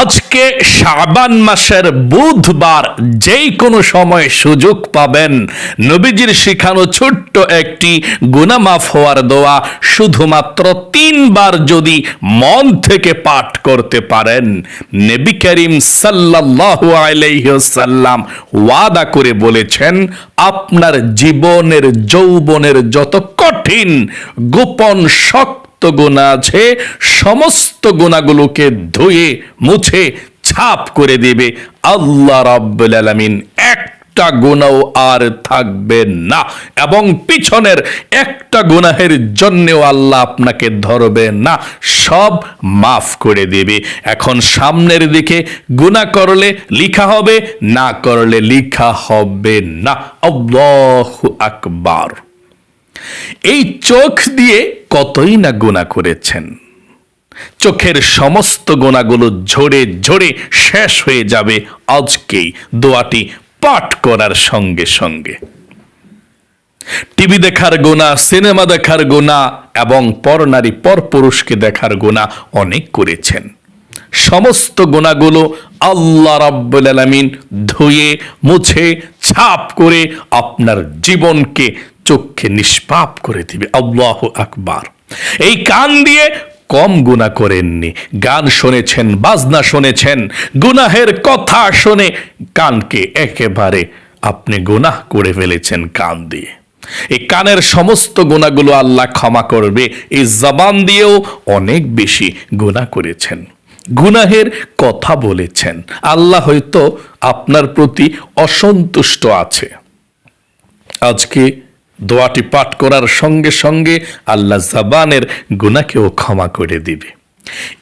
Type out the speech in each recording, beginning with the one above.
আজকে শাবান মাসের বুধবার যেই কোনো সময় সুযোগ পাবেন। নবীজির শিখানো ছোট্ট একটি গুনামাফ হওয়ার দোয়া শুধুমাত্র তিনবার যদি মন থেকে পাঠ করতে পারেন। নবী করিম সাল্লাল্লাহু আলাইহি সাল্লাম ওয়াদা করে বলেছেন, আপনার জীবনের যৌবনের যত কঠিন গোপন শক্ত গুণা আছে, সমস্ত গুণাগুলোকে ধুয়ে, মুছে, ছাপ করে দিবে। আল্লাহ রাব্বুল আলামিন একটা গুণাও আর থাকবে না। এবং পিছনের একটা গুনাহের জন্যেও আল্লাহ আপনাকে ধরবে না। সব মাফ করে দেবে। এখন সামনের দিকে গুনাহ করলে লিখা হবে, না করলে লিখা হবে না। আল্লাহু আকবার। এই চোখ দিয়ে কতই না গোনা করেছেন। চোখের সমস্ত গোনাগুলো ঝরে ঝরে শেষ হয়ে যাবে আজকেই দোয়াটি পাঠ করার সঙ্গে সঙ্গে। টিভি দেখার গোনা সিনেমা দেখার গোনা এবং পর পরনারী পরপুরুষকে দেখার গোনা অনেক করেছেন। সমস্ত গোনাগুলো আল্লাহ রাব্বুল আলামিন ধুয়ে, মুছে, ছাপ করে আপনার জীবনকে চোখকে নিষ্পাপ করে দিবে। আল্লাহ আকবার। এই কান দিয়ে কম গুণা করেননি। গান শুনেছেন, বাজনা শুনেছেন, গুনাহের কথা শুনে কানকে একেবারে আপনি গুনাহ করে ফেলেছেন কান দিয়ে। এই কানের সমস্ত গুণাগুলো আল্লাহ ক্ষমা করবে। এই জবান দিয়েও অনেক বেশি গুণা করেছেন। গুনাহের কথা বলেছেন। আল্লাহ হয়তো আপনার প্রতি অসন্তুষ্ট আছে। আজকে দোয়াটি পাঠ করার সঙ্গে সঙ্গে আল্লাহ জাবানের গুনাকেও ক্ষমা করে দিবে।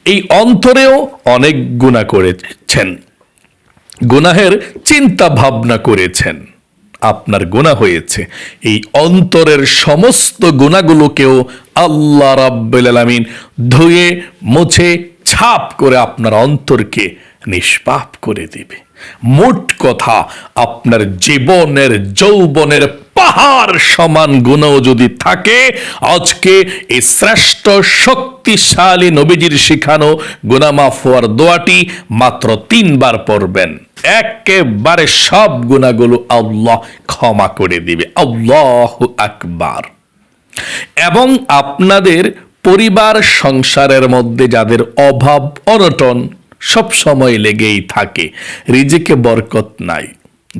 এই অন্তরেও অনেক গুণা করেছেন। গুনাহের চিন্তা ভাবনা করেছেন। আপনার গুণা হয়েছে। এই অন্তরের সমস্ত গুণাগুলোকেও আল্লাহ রাব্বুল আলামিন ধুয়ে, মুছে, ছাপ করে আপনার অন্তরকে নিষ্পাপ করে দিবে। মোট কথা, আপনার জীবনের, যৌবনের পাহাড় সমান গুণও যদি থাকে, আজকে এই শ্রেষ্ঠ শক্তিশালী নবীজির শিখানো গুনামাফ হওয়ার দোয়াটি মাত্র তিনবার পড়বেন। একেবারে সব গুণাগুলো আল্লাহ ক্ষমা করে দিবে। আল্লাহ আকবার। এবং আপনাদের পরিবার সংসারের মধ্যে যাদের অভাব, অনটন সব সময় লেগেই থাকে, রিজিকে বরকত নাই।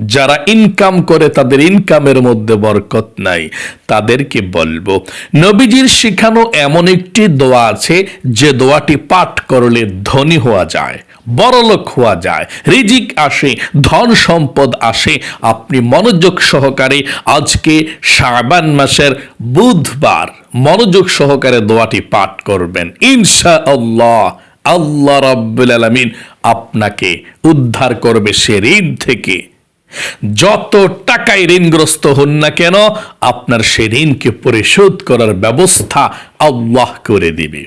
যারা ইনকাম করে, তাদের ইনকামের মধ্যে বরকত নাই। তাদেরকে বলব, নবীজির শিখানো এমন একটি দোয়া আছে, যে দোয়াটি পাঠ করলে ধনী হওয়া যায় বড়লোক হওয়া যায়, রিজিক আসে, ধন সম্পদ আসে। আপনি মনোযোগ সহকারে আজকে শাবান মাসের বুধবার মনোযোগ সহকারে দোয়াটি পাঠ করবেন। ইনশা আল্লাহ আল্লাহ রাব্বুল আলামিন আপনাকে উদ্ধার করবে সে ঋণ থেকে। যত টাকায় ঋণগ্রস্ত হন না কেন, আপনার সে ঋণকে পরিশোধ করার ব্যবস্থা আল্লাহ করে দিবে।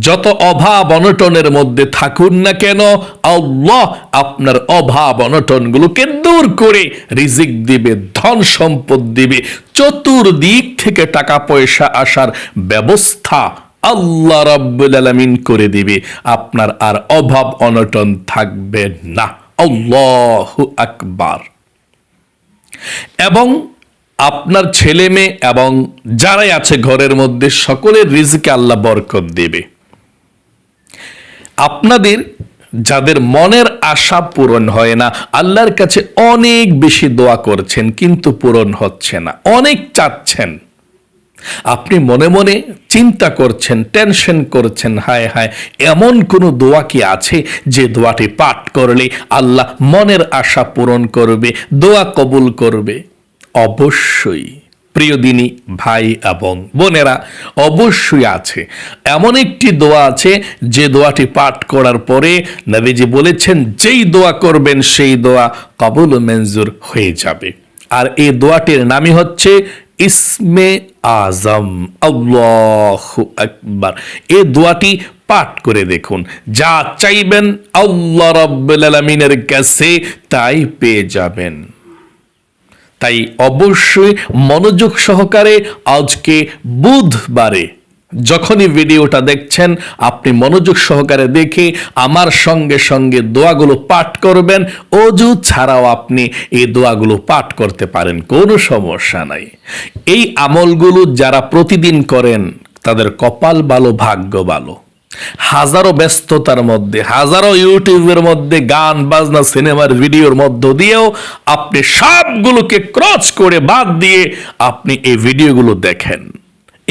যত অভাব অনটনের মধ্যে থাকুন না কেন, আল্লাহ আপনার অভাব অনটন অনটনগুলোকে দূর করে রিজিক দিবে, ধন সম্পদ দিবে। চতুর্দিক থেকে টাকা পয়সা আসার ব্যবস্থা আল্লাহ রাব্বুল আলামিন করে দিবে। আপনার আর অভাব অনটন থাকবে না। আল্লাহু আকবার। এবং আপনার ছেলে মেয়ে এবং যারাই আছে ঘরের মধ্যে, সকলের রিজকে আল্লাহ বরকত দেবে। আপনাদের যাদের মনের আশা পূরণ হয় না, আল্লাহর কাছে অনেক বেশি দোয়া করছেন, কিন্তু পূরণ হচ্ছে না, অনেক চাচ্ছেন। আপনি মনে মনে চিন্তা করছেন টেনশন করছেন, হায় হায়, এমন কোনো দোয়া কি আছে যে দোয়াটি পাঠ করলে আল্লাহ মনের আশা পূরণ করবে, দোয়া কবুল করবে? অবশ্যই। প্রিয় দিনী, ভাই এবং বোনেরা, অবশ্যই আছে। এমন একটি দোয়া আছে যে দোয়াটি পাঠ করার পরে নবীজি বলেছেন, যেই দোয়া করবেন সেই দোয়া কবুল ও মঞ্জুর হয়ে যাবে। আর এই দোয়াটির নামই হচ্ছে ইসমে আজম, আল্লাহ আকবার। এ দোয়াটি পাঠ করে দেখুন। যা চাইবেন আল্লাহ রব্বুল আলমিনের কাছে, তাই পেয়ে যাবেন। তাই অবশ্যই মনোযোগ সহকারে আজকে বুধবারে যখনই ভিডিওটা দেখছেন, আপনি মনোযোগ সহকারে দেখে আমার সঙ্গে সঙ্গে দোয়াগুলো পাঠ করবেন। অজু ছাড়াও আপনি এই দোয়াগুলো পাঠ করতে পারেন, কোনো সমস্যা নাই। এই আমলগুলো যারা প্রতিদিন করেন, তাদের কপাল ভালো, ভাগ্য ভালো। হাজারো ব্যস্ততার মধ্যে, হাজারো ইউটিউবের মধ্যে, গান, বাজনা, সিনেমার ভিডিওর মধ্য দিয়েও আপনি সবগুলোকে ক্রচ করে বাদ দিয়ে আপনি এই ভিডিওগুলো দেখেন।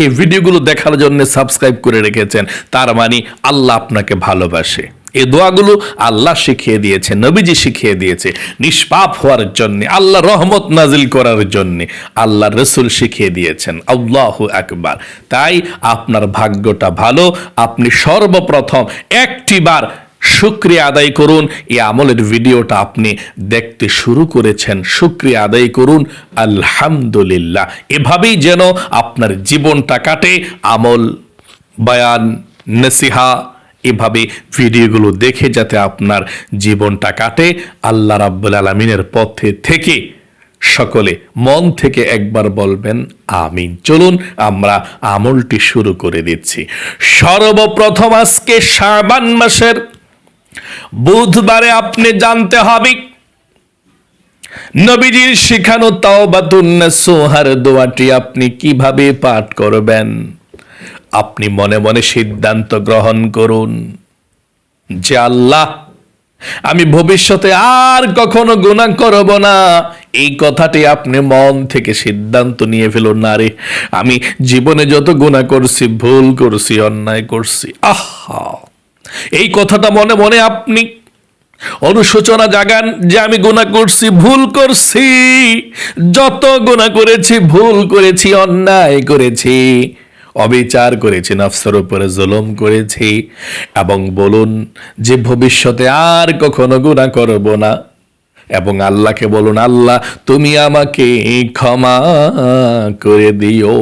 এই ভিডিওগুলো দেখার জন্য সাবস্ক্রাইব করে রেখেছেন। তার মানে আল্লাহ আপনাকে ভালোবাসে। এই দোয়াগুলো আল্লাহ শিখিয়ে দিয়েছে, নবীজি শিখিয়ে দিয়েছে। নিষ্পাপ হওয়ার জন্য, আল্লাহ রহমত নাজিল করার জন্য আল্লাহ রসুল শিখিয়ে দিয়েছেন। আল্লাহ একবার তাই আপনার ভাগ্যটা ভালো, আপনি সর্বপ্রথম একটিবার শুক্রিয়া আদায় করুন। এই আমলের ভিডিওটা আপনি দেখতে শুরু করেছেন। শুক্রিয়া আদায় করুন। আলহামদুলিল্লাহ। এভাবেই যেন আপনার জীবনটা কাটে। আমল, বায়ান, নসিহা, এভাবে ভিডিওগুলো দেখে যাতে আপনার জীবনটা কাটে। আল্লাহ রাব্বুল আলমিনের পথে থেকে সকলে মন থেকে একবার বলবেন, আমিন। চলুন, আমরা আমলটি শুরু করে দিচ্ছি। সর্বপ্রথম আজকে শাবান মাসের বুধবারে আপনি জানতে হবে, নবীজির শিখানো তাওবাতুন্নাসুহার দোয়াটি আপনি কীভাবে পাঠ করবেন? আপনি মনে মনে সিদ্ধান্ত গ্রহণ করুন যে আল্লাহ, আমি ভবিষ্যতে আর কখনো গুণা করব না। এই কথাটি আপনি মন থেকে সিদ্ধান্ত নিয়ে ফেলুন, না রে, আমি জীবনে যত গুণা করছি, ভুল করছি, অন্যায় করছি। আহা! এই কথাটা মনে মনে আপনি অনুশোচনা জাগান যে আমি গুণা করছি, ভুল করছি। যত গুণা করেছি, ভুল করেছি, অন্যায় করেছি, অবিচার করেছি, নফসের উপরে জুলুম করেছি, এবং বলুন যে ভবিষ্যতে আর কখনো গুণা করব না, এবং আল্লাহকে বলুন, আল্লাহ, তুমি আমাকে ক্ষমা করে দিও।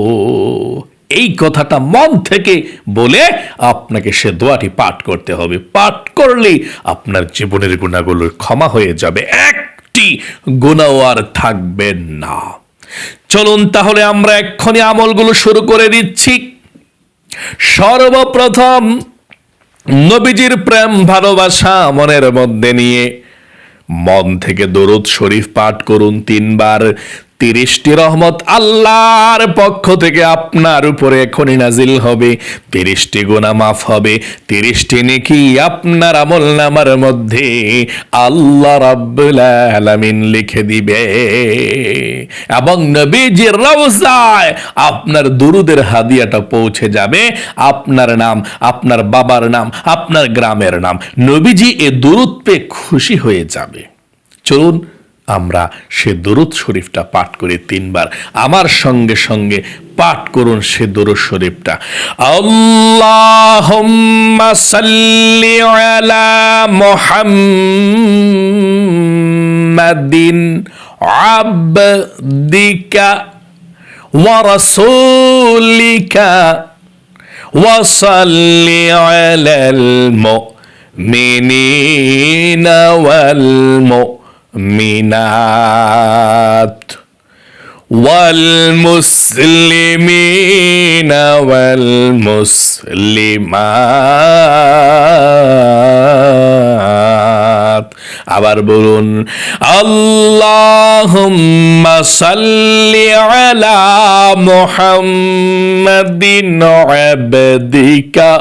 এই কথাটা মন থেকে বলে আপনাকে সে দোয়াটি পাঠ করতে হবে। পাঠ করলেই আপনার জীবনের গুণাগুলোর ক্ষমা হয়ে যাবে। একটি গুণাও আর থাকবে না। চলুন তাহলে আমরা এক্ষুনি আমলগুলো শুরু করে দিচ্ছি। সর্বপ্রথম নবীজির প্রেম, ভালোবাসা মনের মধ্যে নিয়ে মন থেকে দরুদ শরীফ পাঠ করুন তিনবার। তিরিশটি রহমত আল্লাহর পক্ষ থেকে আপনার উপরে এখনই নাজিল হবে। তিরিশটি গুণা মাফ হবে। তিরিশটি নেকি আপনার আমল নামার মধ্যে আল্লাহ আলামিন লিখে দিবে। এবং নবীজির রওজায় আপনার দুরুদের হাদিয়াটা পৌঁছে যাবে। আপনার নাম, আপনার বাবার নাম, আপনার গ্রামের নাম। নবীজি এ দুরুদ পেয়ে খুশি হয়ে যাবে। চলুন আমরা সে দরুদ শরীফটা পাঠ করি তিনবার। আমার সঙ্গে সঙ্গে পাঠ করুন সে দরুদ শরীফটা। আল্লাহুম্মা সাল্লি আলা মুহাম্মাদিন আবদিকা ওয়া রাসূলিকা ওয়া সাল্লি আলাল মুমিনিনা ওয়াল মুমিনাত والمؤمنات والمسلمين والمسلمات আবার বলুন আল্লাহুম্মা সাল্লি আলা মুহাম্মাদিন আবদিকা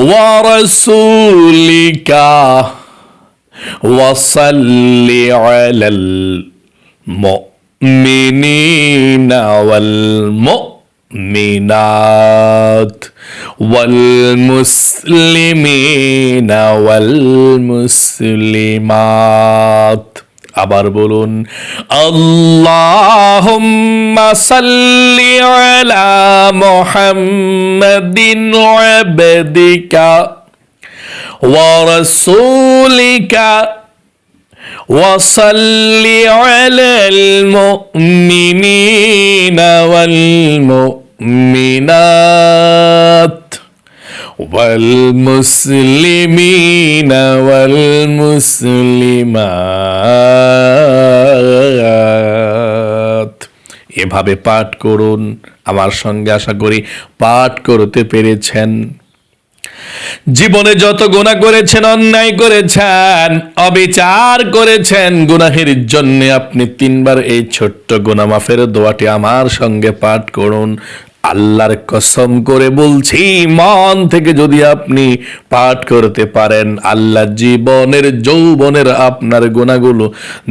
ওয়া রাসূলিকা وصل على المؤمنين والمؤمنات والمسلمين والمسلمات আবার বলুন আল্লাহুম্মা সাল্লি আলা মুহাম্মাদিন আবদিকা ورسولك وصل على المؤمنين والمؤمنات والمسلمين والمسلمات এভাবে পাঠ করুন আমার সঙ্গে আশা করি পাঠ করতে পেরেছেন জীবনে যত গুণা করেছেন, অন্যায় করেছেন, অবিচার করেছেন, গুনাহের জন্য আপনি তিনবার এই ছোট্ট গোনা মাফের দোয়াটি আমার সঙ্গে পাঠ করুন। আল্লাহর কসম করে বলছি মন থেকে যদি আপনি পাঠ করতে পারেন, আল্লাহ জীবনের যৌবনের আপনার গুণাগুলো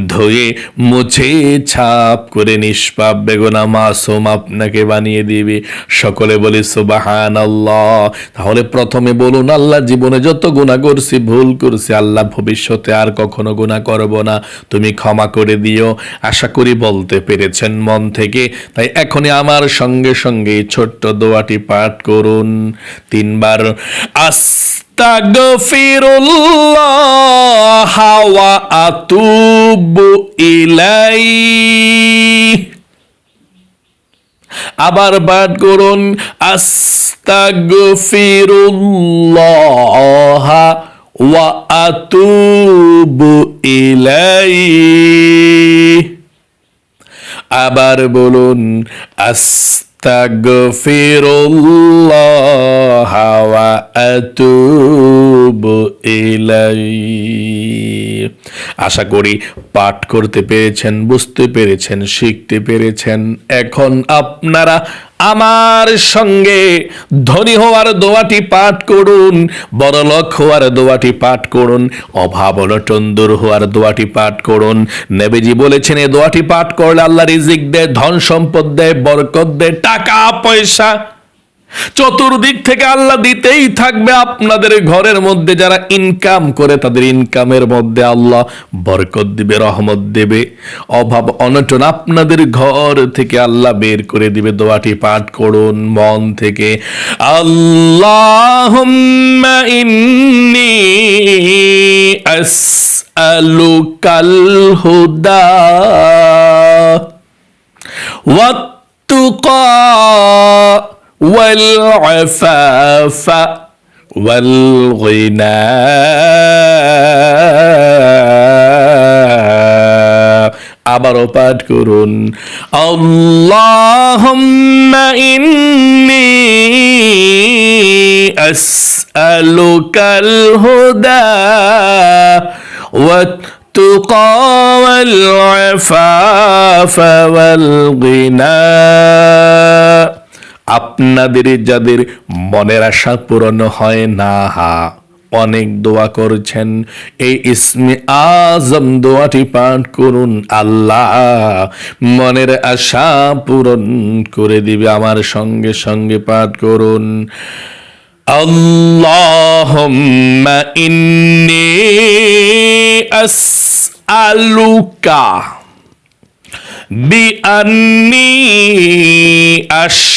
ধুয়ে, মুছে, ছাপ করে নিষ্পাপ বেগুনা মাসুম আপনাকে বানিয়ে দিবে। সকলে বলি সুবাহান আল্লাহ তাহলে প্রথমে বলুন, আল্লাহ জীবনে যত গুণা করছি, ভুল করছি, আল্লাহ ভবিষ্যতে আর কখনো গুণা করব না। তুমি ক্ষমা করে দিও। আশা করি বলতে পেরেছেন মন থেকে। তাই এখনই আমার সঙ্গে সঙ্গে ছোট্ট দোয়াটি পাঠ করুন। তিনবার, আস্তাগফিরুল্লাহ ওয়া আতুবু ইলাইহি। আবার পাঠ করুন, আস্তাগফিরুল্লাহ ওয়া আতুবু ইলাইহি। আবার বলুন আস্তাগফিরুল্লাহ ওয়া আতুবু ইলাইহি আশা করি পাঠ করতে পেরেছেন, বুঝতে পেরেছেন, শিখতে পেরেছেন। এখন আপনারা আমার সঙ্গে ধনী হওয়ার দোয়াটি পাঠ করুন, বড়লোক হওয়ার দোয়াটি পাঠ করুন অভাব অনটন দূর হওয়ার দোয়াটি পাঠ করুন। নেবেজি বলেছেন এই দোয়াটি পাঠ করলে আল্লাহ রিজিক দেয়, ধন সম্পদ দেয়, বরকত দেয়, টাকা, পয়সা চতুর্দিক থেকে আল্লাহ দিতেই থাকবে আপনাদের ঘরের মধ্যে যারা ইনকাম করে, তাদের ইনকামের মধ্যে আল্লাহ বরকত দিবে, রহমত দেবে। অভাব অনটন আপনাদের ঘর থেকে আল্লাহ বের করে দিবে। দোয়াটি পাঠ করুন মন থেকে। আল্লাহ ইন্নি আসআলুকাল হুদা ওয়াত তুকা والعفاف والغنى আবারও পাঠ করুন আল্লাহুম্মা ইন্নি আসআলুকাল হুদা والتقى والعفاف والغنى আপনাদের যাদের মনের আশা পূরণ হয় না হা অনেক দোয়া করছেন এই ইসমে আজম দোয়াটি পাঠ করুন আল্লাহ মনের আশা পূরণ করে দিবে আমার সঙ্গে সঙ্গে পাঠ করুন আল্লাহুম্মা ইন্নি আসআলুকা بأني أشهد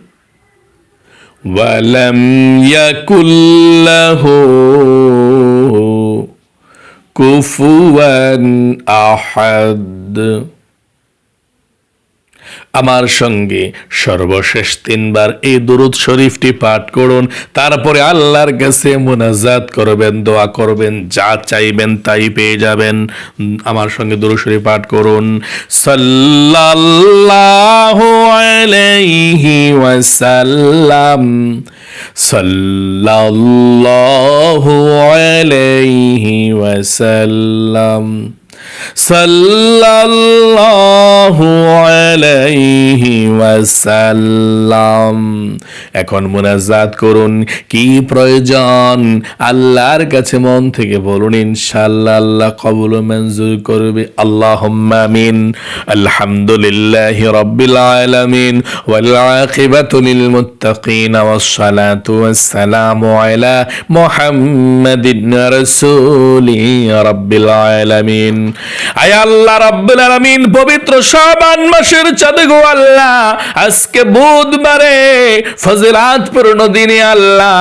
ولم يكن له كفوا احد আমার সঙ্গে সর্বশেষ তিনবার এই দুরুদ শরীফটি পাঠ করুন। তারপরে আল্লাহর কাছে মোনাজাত করবেন, দোয়া করবেন, যা চাইবেন তাই পেয়ে যাবেন। আমার সঙ্গে দুরুদ শরীফ পাঠ করুন। সাল্লাল্লাহু আলাইহি ওয়াসাল্লাম। সাল্লাল্লাহু আলাইহি ওয়াসাল্লাম। সাল্লাল্লাহু আলাইহি ওয়াসাল্লাম। এখন মুনাজাত করুন, কি প্রয়োজন? আল্লাহর কাছে মন থেকে বলুন, ইনশাআল্লাহ আল্লাহ কবুল মঞ্জুর করবে। আল্লাহুম্মা আমিন। আলহামদুলিল্লাহি রাব্বিল আলামিন। ওয়াল আকিবাতু লিল মুত্তাকিন ওয়াস সালাতু ওয়াস সালামু আলা মুহাম্মাদিন রাসূলি রাব্বিল আলামিন। আয় আল্লাহ রাব্বুল আলামিন, পবিত্র শাবান মাসের চাঁদ গো আল্লাহ। আজকে বুধবারে ফজিলাত পূর্ণ দিনে আল্লাহ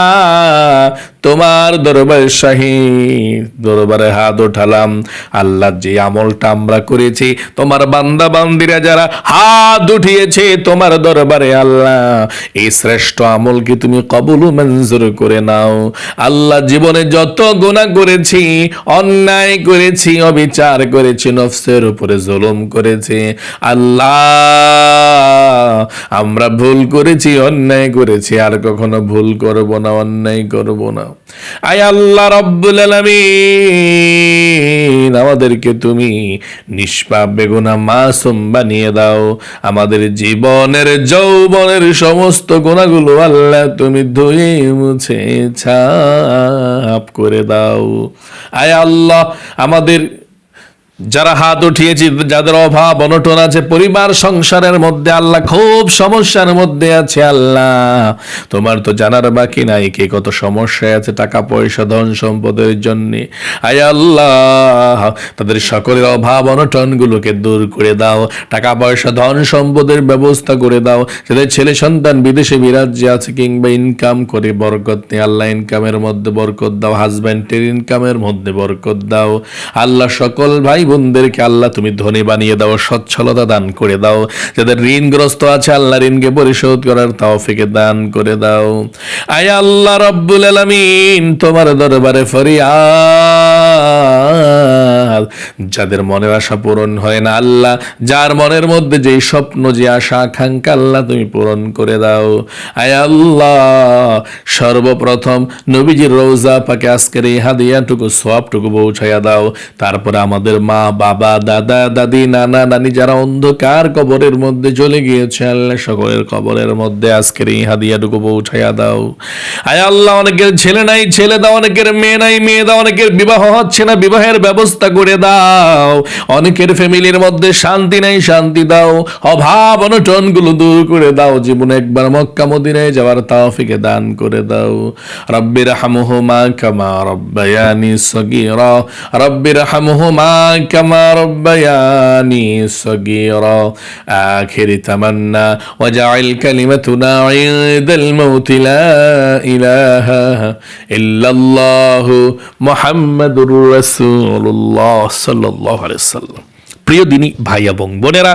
তোমার দরবার শাহী দরবারে হাত উঠালাম। আল্লাহ যে আমলটা আমরা করেছি, তোমার বান্দা বান্দিরা যারা হাত উঠিয়েছে তোমার দরবারে আল্লাহ, এই শ্রেষ্ঠ আমলকে তুমি কবুল মঞ্জুর করে নাও? আল্লাহ জীবনে যত গুনাহ করেছি, অন্যায় করেছি, অবিচার করেছি, নফসের উপরে জুলুম করেছি, আল্লাহ আমরা ভুল করেছি, অন্যায় করেছি, আর কখনো ভুল করব না, অন্যায় করব না। আয় আল্লাহ রব্বুল আলামিন, আমাদেরকে তুমি নিষ্পাপ, বেগুনা, মাসুম বানিয়ে দাও। আমাদের জীবনের, যৌবনের সমস্ত গুণাগুলো আল্লাহ তুমি ধুয়ে, মুছে, ছাপ করে দাও। আয় আল্লাহ, আমাদের যারা হাত উঠিয়েছি যাদের অভাব, অনটন আছে, পরিবার, সংসারের মধ্যে, আল্লাহ খুব সমস্যার মধ্যে আছে, আল্লাহ। তোমার তো জানার বাকি নাই কে কত সমস্যায় আছে, টাকা পয়সা, ধন সম্পদের জন্য। আল্লাহ, তাদের সকলের অভাব অনটন গুলোকে দূর করে দাও। টাকা পয়সা, ধন সম্পদের ব্যবস্থা করে দাও। যাদের ছেলে, সন্তান, বিদেশে বিরাজ্যে আছে কিংবা ইনকাম করে বরকত নেই, আল্লাহ ইনকামের মধ্যে বরকত দাও। হাজব্যান্ডের ইনকামের মধ্যে বরকত দাও। আল্লাহ সকল ভাই বোনদেরকে আল্লাহ তুমি ধনী বানিয়ে দাও, সচ্ছলতা দান করে দাও। যাদের ঋণগ্রস্ত আছে, আল্লাহ ঋণকে পরিশোধ করার তাওফিকে দান করে দাও। আয় আল্লাহ রব্বুল আলামিন, তোমার দরবারে ফরিয়াদ। যাদের মনের আশা পূরণ হয় না আল্লাহ, যার মনের মধ্যে যে স্বপ্ন, যে আশা, আকাঙ্ক্ষা আল্লাহ তুমি পূরণ করে দাও। আয় আল্লাহ, সর্বপ্রথম নবীজির রোজা পাকে আজকের এই হাদিয়াটুকু সবটুকু পৌঁছাইয়া দাও। তারপরে আমাদের মা, বাবা, দাদা, দাদি, নানা, নানি যারা অন্ধকার কবরের মধ্যে চলে গিয়েছে, আল্লাহ সকলের কবরের মধ্যে আজকের এই হাদিয়াটুকু পৌঁছাইয়া দাও। আয় আল্লাহ, অনেকের ছেলে নাই, ছেলে দাও, অনেকের মেয়ে নাই, মেয়ে দাও, অনেকের বিবাহ হচ্ছে না, বিবাহের ব্যবস্থা করে দাও। অনেকের ফ্যামিলির মধ্যে শান্তি নাই, শান্তি দাও। অভাব অনটনগুলো দূর করে দাও। জীবনে একবার মক্কা, মদিনায় যাওয়ার তাওফিকে দান করে দাও। রব্বির হামহুমা কামা রব্বায়ানি সগীরা। রব্বির হামহুমা কামা রব্বায়ানি সগীরা। আখির তামান্না, ওয়াজআল কালিমাতুনা ইনদাল মাউত লা ইলাহা ইল্লাল্লাহ মুহাম্মাদুর রাসূলুল্লাহ। সাল্লাম। প্রিয় দিনই ভাই এবং বোনেরা,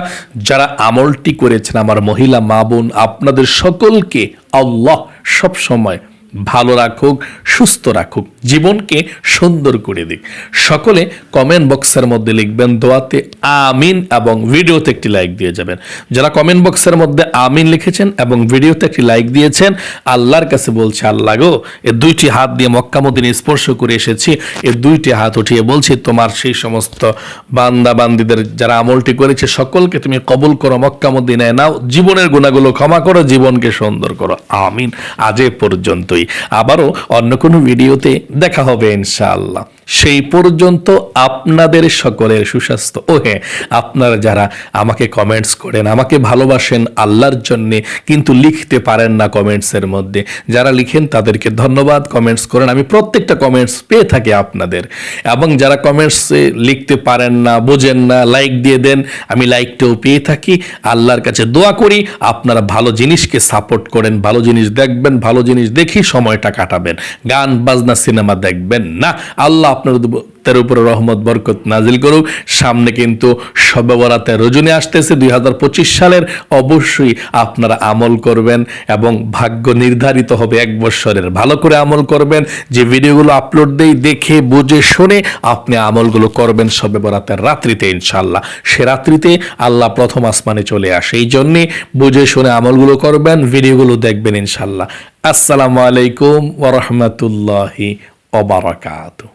যারা আমলটি করেছেন, আমার মহিলা, মা বোন, আপনাদের সকলকে আল্লাহ সব সময় ভালো রাখুক, সুস্থ রাখুক, জীবনকে সুন্দর করে দিক। সকলে কমেন্ট বক্সের মধ্যে লিখবেন, দোয়াতে আমিন এবং ভিডিওতে একটি লাইক দিয়ে যাবেন। যারা কমেন্ট বক্সের মধ্যে আমিন লিখেছেন এবং ভিডিওতে একটি লাইক দিয়েছেন, আল্লাহর কাছে বলছে, আল্লাহ গো, এ দুইটি হাত দিয়ে মক্কামুদ্দিন স্পর্শ করে এসেছি, এ দুইটি হাত উঠিয়ে বলছি, তোমার সেই সমস্ত বান্দা বান্দিদের যারা আমলটি করেছে, সকলকে তুমি কবুল করো মক্কামুদ্দিনায় নাও, জীবনের গুণাগুলো ক্ষমা করো, জীবনকে সুন্দর করো। আমিন। আজ এ পর্যন্তই আবারও অন্য কোনো ভিডিওতে দেখা হবে ইনশাআল্লাহ। সেই পর্যন্ত আপনাদের সকলের সুস্বাস্থ্য। ও হ্যাঁ আপনারা যারা আমাকে কমেন্টস করেন, আমাকে ভালোবাসেন আল্লাহর জন্যে, কিন্তু লিখতে পারেন না কমেন্টসের মধ্যে। যারা লিখেন তাদেরকে ধন্যবাদ কমেন্টস করেন। আমি প্রত্যেকটা কমেন্টস পেয়ে থাকি আপনাদের। এবং যারা কমেন্টসে লিখতে পারেন না, বোঝেন না লাইক দিয়ে দেন, আমি লাইকটাও পেয়ে থাকি। আল্লাহর কাছে দোয়া করি, আপনারা ভালো জিনিসকে সাপোর্ট করেন, ভালো জিনিস দেখবেন, ভালো জিনিস দেখি সময়টা কাটাবেন। গান, বাজনা, সিনেমা দেখবেন না। আল্লাহ আপনাদের উপরে রহমত, বরকত নাজিল করুক। সামনে কিন্তু সবে বরাতে রজনী আসতেছে, দুই হাজার পঁচিশ সালের। অবশ্যই আপনারা আমল করবেন এবং ভাগ্য নির্ধারিত হবে এক বৎসরের। ভালো করে আমল করবেন, যে ভিডিওগুলো আপলোড দেই, দেখে, বুঝে, শুনে আপনি আমলগুলো করবেন সবে বরাতের রাত্রিতে ইনশাল্লাহ সে রাত্রিতে আল্লাহ প্রথম আসমানে চলে আসে। এই জন্যে বুঝে, শুনে আমলগুলো করবেন, ভিডিওগুলো দেখবেন ইনশাল্লাহ আসসালামু আলাইকুম ওরহমতুল্লাহি ওবরাকাতু